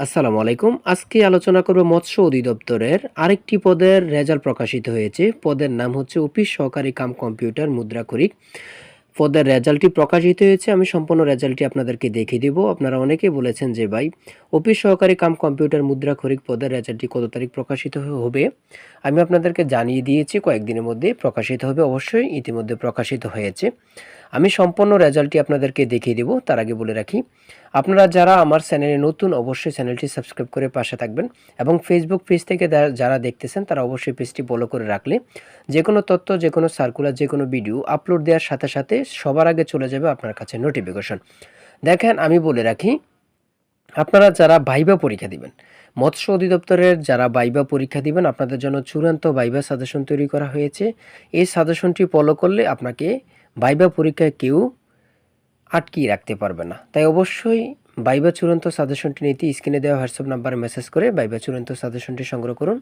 আসসালামু আলাইকুম। আজকে আলোচনা করব মৎস্য অধিদপ্তরের আরেকটি পদের রেজাল্ট প্রকাশিত হয়েছে। পদের নাম হচ্ছে অফিস সহকারী কাম কম্পিউটার মুদ্রাক্ষরিক পদের রেজাল্টটি প্রকাশিত হয়েছে। আমি সম্পূর্ণ রেজাল্টটি আপনাদেরকে দেখিয়ে দিব। আপনারা অনেকেই বলেছেন যে, ভাই, অফিস সহকারী কাম কম্পিউটার মুদ্রাক্ষরিক পদের রেজাল্টটি কত তারিখ প্রকাশিত হবে? আমি আপনাদেরকে জানিয়ে দিয়েছি, কয়েকদিনের মধ্যে প্রকাশিত হবে। অবশ্যই ইতিমধ্যে প্রকাশিত হয়েছে। আমি সম্পূর্ণ রেজাল্টটি আপনাদেরকে দেখিয়ে দেব। তার আগে বলে রাখি আপনারা যারা আমার চ্যানেলে নতুন, অবশ্যই চ্যানেলটি সাবস্ক্রাইব করে পাশে থাকবেন এবং ফেসবুক পেজ থেকে যারা দেখতেছেন, তারা অবশ্যই পেজটি ফলো করে রাখলে যে কোনো তথ্য যে কোনো সার্কুলার যে কোনো ভিডিও আপলোড দেওয়ার সাথে সাথে সবার আগে চলে যাবে আপনার কাছে নোটিফিকেশন দেখেন, আমি বলে রাখি, আপনারা যারা ভাইবা পরীক্ষা দিবেন, মৎস্য অধিদপ্তরের যারা ভাইবা পরীক্ষা দিবেন, আপনাদের জন্য চূড়ান্ত ভাইবা সাজেশন তৈরি করা হয়েছে। এই সাজেশনটি ফলো করলে আপনাকে ভাইবা পরীক্ষায় কেউ আটকিয়ে রাখতে পারবে না। তাই অবশ্যই বাইবা চূড়ান্ত সাজেশনটি নিতে স্ক্রিনে দেওয়া হোয়াটসঅ্যাপ নাম্বারে মেসেজ করে বাইবা চূড়ান্ত সাজেশনটি সংগ্রহ করুন।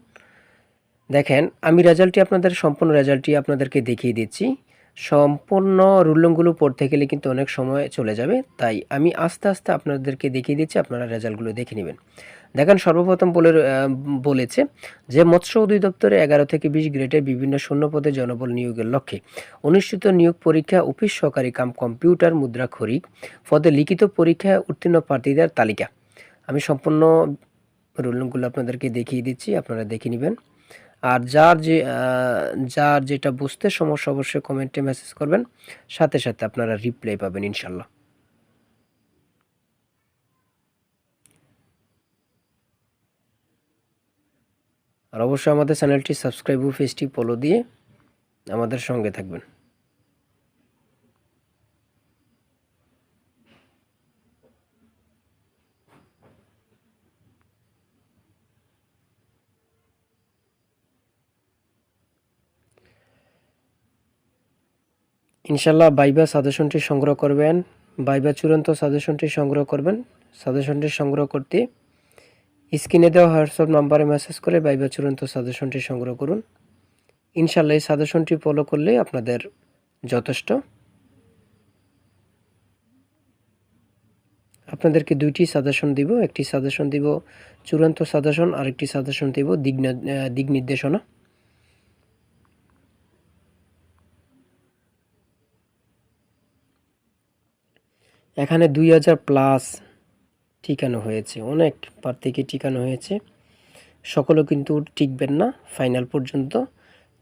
দেখেন, আমি রেজাল্টটি আপনাদের, সম্পূর্ণ রেজাল্টটি আপনাদেরকে দেখিয়ে দিচ্ছি। সম্পূর্ণ রুলংগুলো পড়তে গেলে কিন্তু অনেক সময় চলে যাবে। তাই আমি আস্তে আস্তে আপনাদেরকে দেখিয়ে দিচ্ছি, আপনারা রেজাল্টগুলো দেখে নেবেন। দেখেন, সর্বপ্রথম বলে বলেছে যে, মৎস্য অধিদপ্তরে এগারো থেকে বিশ গ্রেডের বিভিন্ন শূন্যপদে জনবল নিয়োগের লক্ষ্যে অনুষ্ঠিত নিয়োগ পরীক্ষা অফিস সহকারী কাম কম্পিউটার মুদ্রা খরিক পদে লিখিত পরীক্ষায় উত্তীর্ণ প্রার্থীদের তালিকা। আমি সম্পূর্ণ রুলগুলো আপনাদেরকে দেখিয়ে দিচ্ছি, আপনারা দেখে নেবেন। আর যার যে যার যেটা বুঝতে সমস্যা অবশ্যই কমেন্টে মেসেজ করবেন, সাথে সাথে আপনারা রিপ্লাই পাবেন ইনশাল্লাহ। আর অবশ্যই আমাদের চ্যানেলটি সাবস্ক্রাইব ও পেজটি ফলো দিয়ে আমাদের সঙ্গে থাকবেন। ইনশাল্লাহ বাইবা সাজেশনটি সংগ্রহ করবেন। বাইবা চূড়ান্ত সাজেশনটি সংগ্রহ করবেন। সাজেশনটি সংগ্রহ করতে স্ক্রিনে দেওয়া হোয়াটসঅ্যাপ নাম্বারে মেসেজ করে বাইবা চূড়ান্ত সাজেশনটি সংগ্রহ করুন। ইনশাল্লাহ এই সাজেশনটি ফলো করলে আপনাদের যথেষ্ট। আপনাদেরকে দুইটি সাজেশন দিব। একটি সাজেশন দিব চূড়ান্ত সাজেশন আরেকটি সাজেশন দিব দিক দিক নির্দেশনা। এখানে দুই হাজার প্লাস ঠিকানো হয়েছে। অনেক প্রার্থীকে টিকানো হয়েছে। সকলেও কিন্তু টিকবেন না ফাইনাল পর্যন্ত।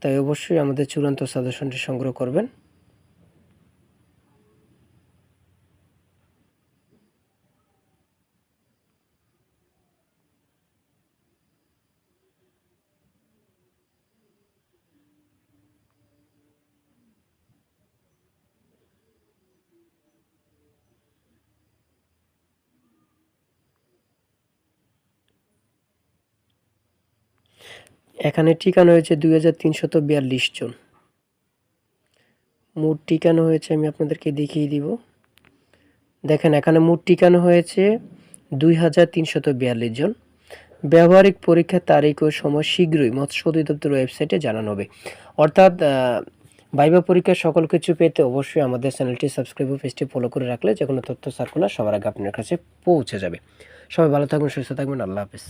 তাই অবশ্যই আমাদের চূড়ান্ত সাজেশনটি সংগ্রহ করবেন। এখানে টিকানো হয়েছে দুই জন। মোট টিকানো হয়েছে, আমি আপনাদেরকে দেখিয়ে দিব। দেখেন, এখানে মোট টিকানো হয়েছে দুই জন। ব্যবহারিক পরীক্ষার তারিখ ও সময় শীঘ্রই মৎস্য অধিদপ্তর ওয়েবসাইটে জানানো হবে। অর্থাৎ ভাইবা পরীক্ষার সকল কিছু পেতে অবশ্যই আমাদের চ্যানেলটি সাবস্ক্রাইব ও পেজটি ফলো করে রাখলে যে কোনো তথ্য, সার্কুলার সবার আগে আপনার কাছে পৌঁছে যাবে। সবাই ভালো থাকবেন, সুস্থ থাকবেন, আল্লাহ হাফেজ।